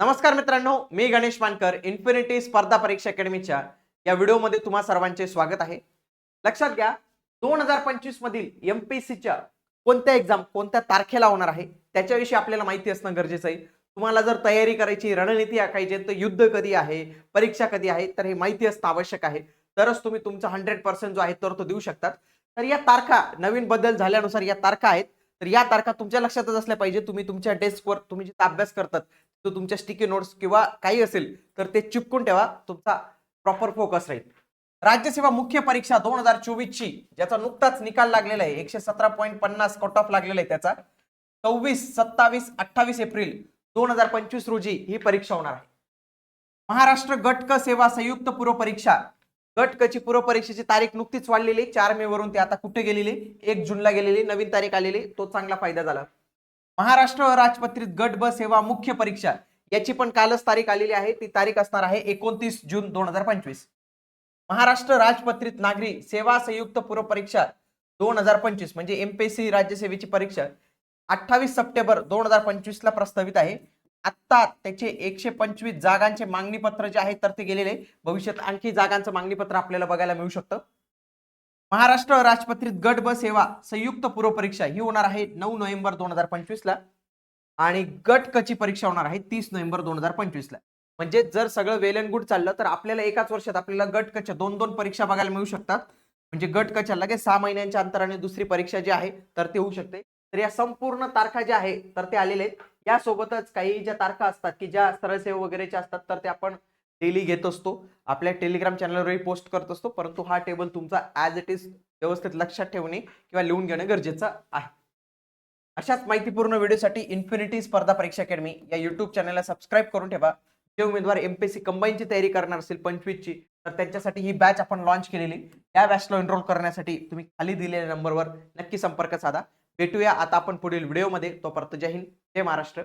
नमस्कार मित्रांनो मी गणेश मानकर इन्फिनिटी स्पर्धा परीक्षा अकॅडमीच्या या व्हिडिओमध्ये तुम्हा सर्वांचे स्वागत आहे. लक्षात घ्या दोन हजार पंचवीस मधील एमपीसीच्या कोणत्या एक्झाम कोणत्या तारखेला होणार आहे त्याच्याविषयी आपल्याला माहिती असणं गरजेचं आहे. तुम्हाला जर तयारी करायची रणनीती आखायची तर युद्ध कधी आहे परीक्षा कधी आहे तर हे माहिती असणं आवश्यक आहे. तरच तुम्ही तुमचा हंड्रेड पर्सेंट जो आहे तर तो देऊ शकतात. तर या तारखा नवीन बदल झाल्यानुसार या तारखा आहेत. तर या तारखा तुमच्या लक्षातच असल्या पाहिजे तुम्ही तुमच्या डेस्कवर तुम्ही जिथे अभ्यास करतात तो तुमच्या स्टिकी नोट्स किंवा काही असेल तर ते चिपकून ठेवा. तुमचा प्रॉपर फोकस राहील. राज्यसेवा मुख्य परीक्षा दोन हजार चोवीस ची ज्याचा नुकताच निकाल लागलेला आहे. एकशे सतरा पॉईंट पन्नास कट ऑफ लागलेला आहे त्याचा. सव्वीस सत्तावीस अठ्ठावीस एप्रिल दोन हजार पंचवीस रोजी ही परीक्षा होणार आहे. महाराष्ट्र गट क सेवा संयुक्त पूर्व परीक्षा गट ची पूर्व परीक्षेची तारीख नुकतीच वाढलेली चार मे वरून ते आता कुठे गेलेली? एक जूनला गेलेली. नवीन तारीख आलेली तो चांगला फायदा झाला. महाराष्ट्र राजपत्रित गट ब सेवा मुख्य परीक्षा. याची पण कालच तारीख आलेली आहे. ती तारीख असणार आहे एकोणतीस जून दोन हजार पंचवीस. महाराष्ट्र राजपत्रित नागरी सेवा संयुक्त पूर्व परीक्षा दोन हजार पंचवीस म्हणजे एमपीएससी राज्यसेवेची परीक्षा अठ्ठावीस सप्टेंबर दोन हजार पंचवीस ला प्रस्तावित आहे. आत्ता त्याचे एकशे पंचवीस जागांचे मागणी पत्र जे आहे तर ते गेलेले. भविष्यात आणखी जागांचं मागणी पत्र आपल्याला बघायला मिळू शकतं. महाराष्ट्र राजपत्रित गट ब सेवा संयुक्त पूर्व परीक्षा ही होणार आहे नऊ नोव्हेंबर दोन हजार पंचवीसला. आणि गट कची परीक्षा होणार आहे तीस नोव्हेंबर दोन हजार पंचवीसला. म्हणजे जर सगळं वेल अँड गुड चाललं तर आपल्याला एकाच वर्षात आपल्याला गट कच्या दोन दोन परीक्षा बघायला मिळू शकतात. म्हणजे गट कच्या लगेच सहा महिन्यांच्या अंतराने दुसरी परीक्षा जी आहे तर ते होऊ शकते. तर या संपूर्ण तारखा ज्या आहे तर ते आलेले आहेत. यासोबतच काही ज्या तारखा असतात की ज्या सरळसेव वगैरेच्या असतात तर ते आपण डेली घेत असतो. आपल्या टेलिग्राम चॅनलवरही पोस्ट करत असतो. परंतु हा टेबल तुमचा ऍज इट इज व्यवस्थित लक्षात ठेवणे किंवा लिहून घेणं गरजेचं आहे. अशाच माहितीपूर्ण व्हिडिओसाठी इन्फिनिटी स्पर्धा परीक्षा अकॅडमी या यूट्यूब चॅनलला सबस्क्राईब करून ठेवा. जे उमेदवार एमपीएससी कंबाईनची तयारी करणार असेल पंचवीसची तर त्यांच्यासाठी ही बॅच आपण लॉन्च केलेली. या बॅचला एनरोल करण्यासाठी तुम्ही खाली दिलेल्या नंबरवर नक्की संपर्क साधा. भेटूया आता आपण पुढील व्हिडिओमध्ये तोपर्यंत जय हिंद जय महाराष्ट्र.